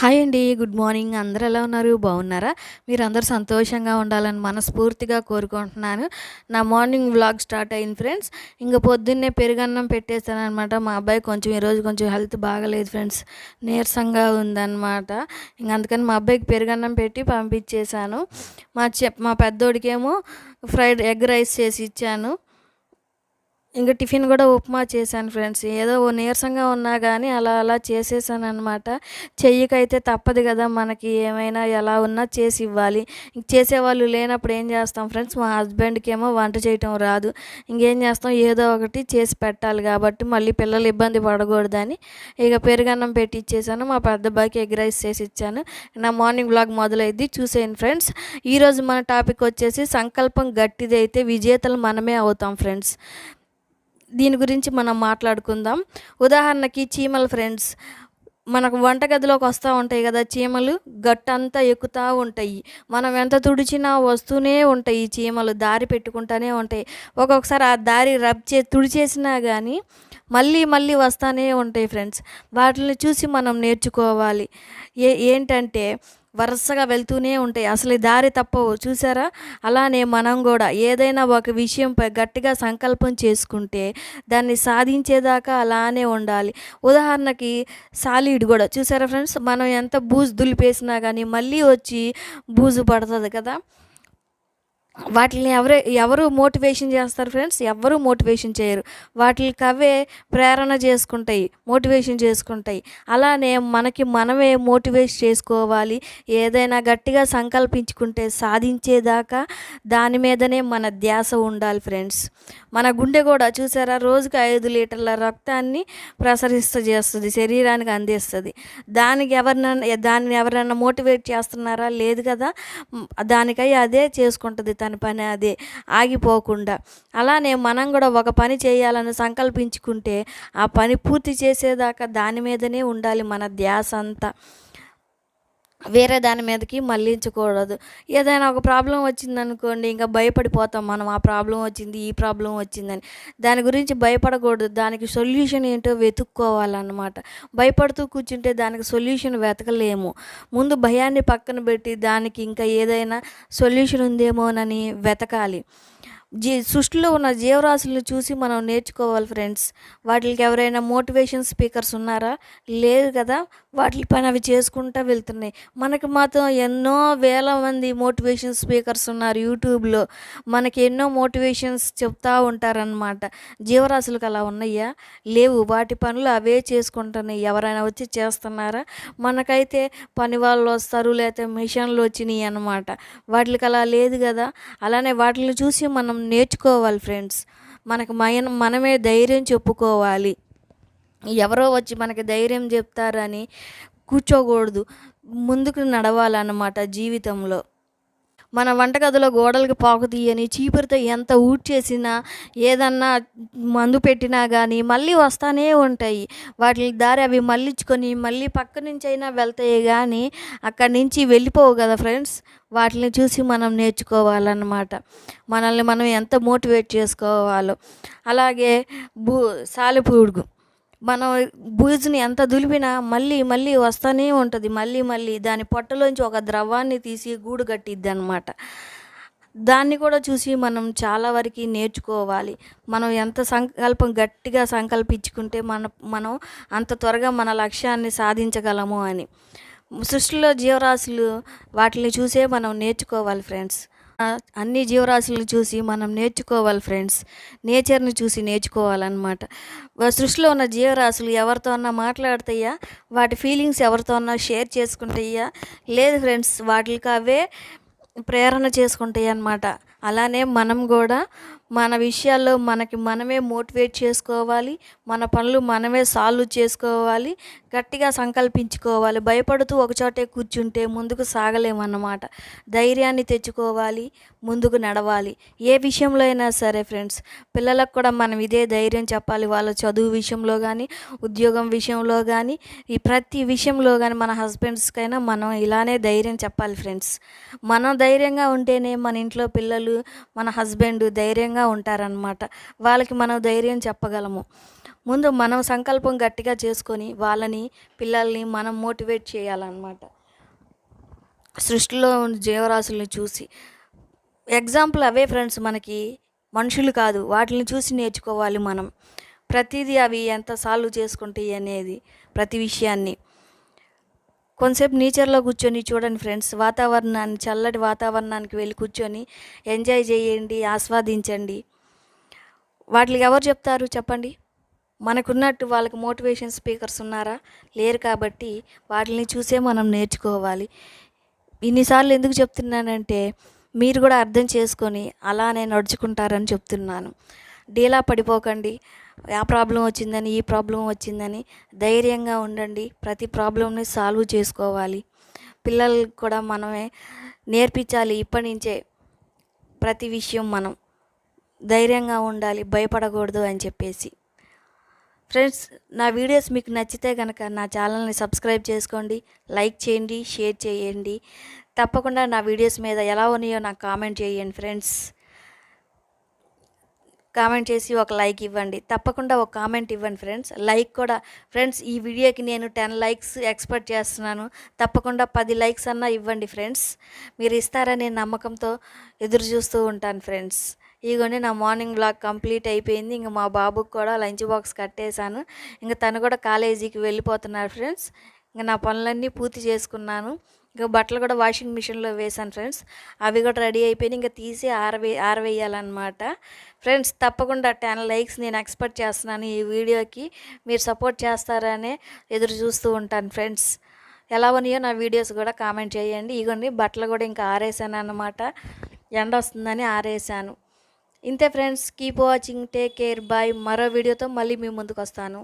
Hi అండి good morning. అందరు ఎలా ఉన్నారు? బాగున్నారా? మీరు అందరూ సంతోషంగా ఉండాలని మనస్ఫూర్తిగా కోరుకుంటున్నాను. నా మార్నింగ్ వ్లాగ్ స్టార్ట్ అయింది ఫ్రెండ్స్. ఇంకా పొద్దున్నే పెరుగన్నం పెట్టేశాను అనమాట మా అబ్బాయి కొంచెం ఈరోజు కొంచెం హెల్త్ బాగలేదు ఫ్రెండ్స్. నీరసంగా ఉందన్నమాట. ఇంక అందుకని మా అబ్బాయికి పెరుగన్నం పెట్టి పంపించేశాను. మా చె మా పెద్దోడికేమో ఫ్రైడ్ ఎగ్ రైస్ చేసి ఇచ్చాను. ఇంకా టిఫిన్ కూడా ఉప్మా చేశాను ఫ్రెండ్స్. ఏదో ఓ నీరసంగా ఉన్నా కానీ అలా అలా చేసేసాను అనమాట చెయ్యికైతే తప్పదు కదా మనకి ఏమైనా ఎలా ఉన్నా చేసి ఇవ్వాలి. ఇంక చేసేవాళ్ళు లేనప్పుడు ఏం చేస్తాం ఫ్రెండ్స్? మా హస్బెండ్కి ఏమో వంట చేయటం రాదు. ఇంకేం చేస్తాం? ఏదో ఒకటి చేసి పెట్టాలి కాబట్టి మళ్ళీ పిల్లలు ఇబ్బంది పడకూడదని ఇక పెరుగన్నం పెట్టి ఇచ్చేసాను. మా పెద్ద బాకి ఎగ్ రైస్ చేసి ఇచ్చాను. నా మార్నింగ్ బ్లాగ్ మొదలైద్ది. చూసేయండి ఫ్రెండ్స్. ఈరోజు మన టాపిక్ వచ్చేసి సంకల్పం గట్టిది అయితే విజేతలు మనమే అవుతాం ఫ్రెండ్స్. దీని గురించి మనం మాట్లాడుకుందాం. ఉదాహరణకి చీమల ఫ్రెండ్స్ మనకు వంటగదిలోకి వస్తూ ఉంటాయి కదా చీమలు గట్టంతా ఎక్కుతూ ఉంటాయి. మనం ఎంత తుడిచినా వస్తూనే ఉంటాయి చీమలు దారి పెట్టుకుంటూనే ఉంటాయి. ఒక్కొక్కసారి ఆ దారి రబ్ చే తుడిచేసినా కానీ మళ్ళీ మళ్ళీ వస్తూనే ఉంటాయి ఫ్రెండ్స్ వాటిని చూసి మనం నేర్చుకోవాలి. ఏ ఏంటంటే వరుసగా వెళ్తూనే ఉంటాయి. అసలు దారి తప్పవు. చూసారా? అలానే మనం కూడా ఏదైనా ఒక విషయంపై గట్టిగా సంకల్పం చేసుకుంటే దాన్ని సాధించేదాకా అలానే ఉండాలి. ఉదాహరణకి సాలీడ్ కూడా చూసారా ఫ్రెండ్స్? మనం ఎంత బూజు దులిపేసినా కానీ మళ్ళీ వచ్చి బూజు పడుతుంది కదా? వాటిని ఎవరు ఎవరు మోటివేషన్ చేస్తారు ఫ్రెండ్స్? ఎవరు మోటివేషన్ చేయరు. వాటికి అవే ప్రేరణ చేసుకుంటాయి మోటివేషన్ చేసుకుంటాయి. అలానే మనకి మనమే మోటివేట్ చేసుకోవాలి. ఏదైనా గట్టిగా సంకల్పించుకుంటే సాధించేదాకా దాని మీదనే మన ధ్యాస ఉండాలి ఫ్రెండ్స్. మన గుండె కూడా చూసారా? రోజుకి ఐదు లీటర్ల రక్తాన్ని ప్రసరిస్త చేస్తుంది శరీరానికి అందిస్తుంది. దానికి ఎవరినైనా దాన్ని ఎవరైనా మోటివేట్ చేస్తున్నారా? లేదు కదా. దానికై అదే చేసుకుంటుంది తన పని అదే ఆగిపోకుండా. అలానే మనం కూడా ఒక పని చేయాలని సంకల్పించుకుంటే ఆ పని పూర్తి చేసేదాకా దాని మీదనే ఉండాలి మన ధ్యాస అంతా వేరే దాని మీదకి మళ్ళించకూడదు. ఏదైనా ఒక ప్రాబ్లం వచ్చిందనుకోండి ఇంకా భయపడిపోతాం మనం ఆ ప్రాబ్లం వచ్చింది ఈ ప్రాబ్లం వచ్చిందని. దాని గురించి భయపడకూడదు. దానికి సొల్యూషన్ ఏంటో వెతుక్కోవాలన్నమాట. భయపడుతూ కూర్చుంటే దానికి సొల్యూషన్ వెతకలేము. ముందు భయాన్ని పక్కన పెట్టి దానికి ఇంకా ఏదైనా సొల్యూషన్ ఉందేమోనని వెతకాలి. జీ సృష్టిలో ఉన్న జీవరాశులను చూసి మనం నేర్చుకోవాలి ఫ్రెండ్స్. వాటికి ఎవరైనా మోటివేషన్ స్పీకర్స్ ఉన్నారా? లేదు కదా. వాటి పని అవి చేసుకుంటూ వెళ్తున్నాయి. మనకి మాత్రం ఎన్నో వేల మంది మోటివేషన్ స్పీకర్స్ ఉన్నారు యూట్యూబ్లో. మనకి ఎన్నో మోటివేషన్స్ చెప్తూ ఉంటారనమాట జీవరాశులకు అలా ఉన్నాయా? లేవు. వాటి పనులు అవే చేసుకుంటున్నాయి ఎవరైనా వచ్చి చేస్తున్నారా? మనకైతే పని వాళ్ళు వస్తారు లేకపోతే మిషన్లు వచ్చినాయి అనమాట వాటికి అలా లేదు కదా. అలానే వాటిని చూసి మనం నేర్చుకోవాలి ఫ్రెండ్స్. మనకు మన మనమే ధైర్యం చెప్పుకోవాలి. ఎవరో వచ్చి మనకి ధైర్యం చెప్తారని కూర్చోకూడదు. ముందుకు నడవాలన్నమాట జీవితంలో. మన వంటగదిలో గోడలకి పాకు తీయని చీపురితో ఎంత ఊడ్చేసినా ఏదన్నా మందు పెట్టినా కానీ మళ్ళీ వస్తానే ఉంటాయి. వాటి దారి అవి మళ్ళించుకొని మళ్ళీ పక్క నుంచి అయినా వెళ్తాయి కానీ అక్కడి నుంచి వెళ్ళిపోవు కదా ఫ్రెండ్స్. వాటిని చూసి మనం నేర్చుకోవాలన్నమాట. మనల్ని మనం ఎంత మోటివేట్ చేసుకోవాలో. అలాగే భూ సాలిపూడుగు మనం బూజుని ఎంత దులిపినా మళ్ళీ మళ్ళీ వస్తూనే ఉంటుంది. మళ్ళీ మళ్ళీ దాని పొట్టలోంచి ఒక ద్రవాన్ని తీసి గూడు కట్టిద్ది అనమాట దాన్ని కూడా చూసి మనం చాలా వరకు నేర్చుకోవాలి. మనం ఎంత సంకల్పం గట్టిగా సంకల్పించుకుంటే మన మనం అంత త్వరగా మన లక్ష్యాన్ని సాధించగలము అని. సృష్టిలో జీవరాశులు వాటిని చూసే మనం నేర్చుకోవాలి ఫ్రెండ్స్. అన్ని జీవరాశులను చూసి మనం నేర్చుకోవాలి ఫ్రెండ్స్. నేచర్ని చూసి నేర్చుకోవాలన్నమాట. సృష్టిలో ఉన్న జీవరాశులు ఎవరితో అన్నా మాట్లాడతాయా వాటి ఫీలింగ్స్ ఎవరితో అన్నా షేర్ చేసుకుంటాయా లేదు ఫ్రెండ్స్ వాటికి అవే ప్రేరణ చేసుకుంటాయి అన్నమాట అలానే మనం కూడా మన విషయాల్లో మనకి మనమే మోటివేట్ చేసుకోవాలి మన పనులు మనమే సాల్వ్ చేసుకోవాలి గట్టిగా సంకల్పించుకోవాలి భయపడుతూ ఒకచోటే కూర్చుంటే ముందుకు సాగలేమన్నమాట. ధైర్యాన్ని తెచ్చుకోవాలి ముందుకు నడవాలి. ఏ విషయంలో అయినా సరే ఫ్రెండ్స్ పిల్లలకు కూడా మనం ఇదే ధైర్యం చెప్పాలి. వాళ్ళ చదువు విషయంలో కానీ ఉద్యోగం విషయంలో కానీ ఈ ప్రతి విషయంలో కానీ మన హస్బెండ్స్కైనా మనం ఇలానే ధైర్యం చెప్పాలి ఫ్రెండ్స్. మనం ధైర్యంగా ఉంటేనే మన ఇంట్లో పిల్లలు మన హస్బెండ్ ధైర్యంగా ఉంటారనమాట వాళ్ళకి మనం ధైర్యం చెప్పగలము. ముందు మనం సంకల్పం గట్టిగా చేసుకొని వాళ్ళని పిల్లల్ని మనం మోటివేట్ చేయాలన్నమాట. సృష్టిలో ఉన్న జీవరాశుల్ని చూసి ఎగ్జాంపుల్ అవే ఫ్రెండ్స్ మనకి మనుషులు కాదు వాటిని చూసి నేర్చుకోవాలి మనం. ప్రతిదీ అవి ఎంత సాల్వ్ చేసుకుంటాయి అనేది ప్రతి విషయాన్ని. కొంతసేపు నేచర్లో కూర్చొని చూడండి ఫ్రెండ్స్ వాతావరణాన్ని చల్లటి వాతావరణానికి వెళ్ళి కూర్చొని ఎంజాయ్ చేయండి ఆస్వాదించండి. వాటికి ఎవరు చెప్తారు చెప్పండి? మనకున్నట్టు వాళ్ళకి మోటివేషన్ స్పీకర్స్ ఉన్నారా? లేరు కాబట్టి వాటిని చూసే మనం నేర్చుకోవాలి. ఇన్నిసార్లు ఎందుకు చెప్తున్నానంటే మీరు కూడా అర్థం చేసుకొని అలానే నడుచుకుంటారని చెప్తున్నాను. డీలా పడిపోకండి. ఆ ప్రాబ్లం వచ్చిందని ఈ ప్రాబ్లం వచ్చిందని ధైర్యంగా ఉండండి. ప్రతి ప్రాబ్లంని సాల్వ్ చేసుకోవాలి. పిల్లలకు కూడా మనమే నేర్పించాలి ఇప్పటి నుంచే ప్రతి విషయం మనం. ధైర్యంగా ఉండాలి భయపడకూడదు అని చెప్పేసి. ఫ్రెండ్స్ నా వీడియోస్ మీకు నచ్చితే కనుక నా ఛానల్ని సబ్స్క్రైబ్ చేసుకోండి లైక్ చేయండి షేర్ చేయండి. తప్పకుండా నా వీడియోస్ మీద ఎలా ఉన్నాయో నాకు కామెంట్ చేయండి ఫ్రెండ్స్. కామెంట్ చేసి ఒక లైక్ ఇవ్వండి. తప్పకుండా ఒక కామెంట్ ఇవ్వండి ఫ్రెండ్స్. లైక్ కూడా ఫ్రెండ్స్ ఈ వీడియోకి నేను టెన్ లైక్స్ ఎక్స్పెక్ట్ చేస్తున్నాను. తప్పకుండా పది లైక్స్ అన్నా ఇవ్వండి ఫ్రెండ్స్. మీరు ఇస్తారనే నమ్మకంతో ఎదురు చూస్తూ ఉంటాను ఫ్రెండ్స్. ఇదిగోండి నా మార్నింగ్ బ్లాగ్ కంప్లీట్ అయిపోయింది. ఇంకా మా బాబుకి కూడా లంచ్ బాక్స్ కట్టేశాను. ఇంకా తను కూడా కాలేజీకి వెళ్ళిపోతున్నారు ఫ్రెండ్స్. ఇంకా నా పనులన్నీ పూర్తి చేసుకున్నాను. ఇంకా బట్టలు కూడా వాషింగ్ మిషన్లో వేసాను ఫ్రెండ్స్. అవి కూడా రెడీ అయిపోయి ఇంకా తీసి ఆరవే ఆరవేయాలన్నమాట. ఫ్రెండ్స్ తప్పకుండా టెన్ లైక్స్ నేను ఎక్స్పెక్ట్ చేస్తున్నాను ఈ వీడియోకి. మీరు సపోర్ట్ చేస్తారనే ఎదురు చూస్తూ ఉంటాను ఫ్రెండ్స్. ఎలా ఉన్నాయో నా వీడియోస్ కూడా కామెంట్ చేయండి. ఇగోండి బట్టలు కూడా ఇంకా ఆరేసాను అన్నమాట ఎండ వస్తుందని ఆరేసాను. ఇంతే friends keep watching take care bye. మరో వీడియోతో మళ్ళీ మీ ముందుకు వస్తాను.